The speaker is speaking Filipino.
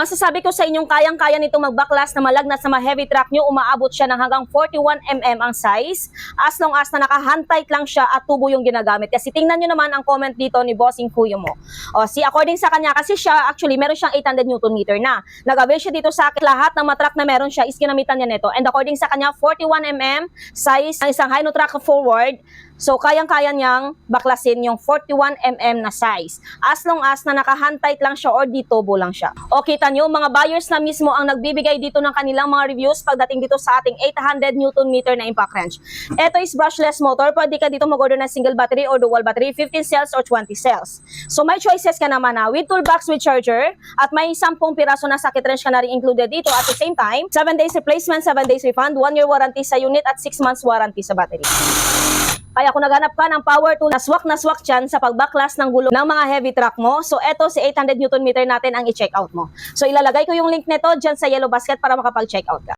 Masasabi ko sa inyong kayang-kaya nito magbaklas na malagnat sa mga heavy truck nyo, umaabot siya ng hanggang 41mm ang size, as long as na naka-hand-tight lang siya at tubo yung ginagamit. Kasi tingnan nyo naman ang comment dito ni Bossing Kuyo mo. O, si according sa kanya, kasi siya, actually, meron siyang 800 Newton meter na. Nag-avail siya dito sa akin, lahat ng mga truck na meron siya is ginamitan niya nito. And according sa kanya, 41mm size, ang isang hino truck forward, So, kayang-kaya niyang baklasin yung 41mm na size. As long as na naka-hand-tight lang siya or ditobo lang siya. O kita nyo, mga buyers na mismo ang nagbibigay dito ng kanilang mga reviews pagdating dito sa ating 800 Newton meter na impact wrench. Ito is brushless motor. Pwede ka dito mag-order ng single battery or dual battery, 15 cells or 20 cells. So, may choices ka naman na with toolbox with charger at may 10 piraso na socket wrench ka na rin included dito at the same time, 7 days replacement, 7 days refund, 1 year warranty sa unit at 6 months warranty sa battery. Kaya kung naghanap ka ng power tool na swak na swak dyan sa pagbaklas ng gulong ng mga heavy truck mo, so eto si 800 Newton meter natin ang i-check out mo. So ilalagay ko yung link nito dyan sa yellow basket para makapag-check out ka.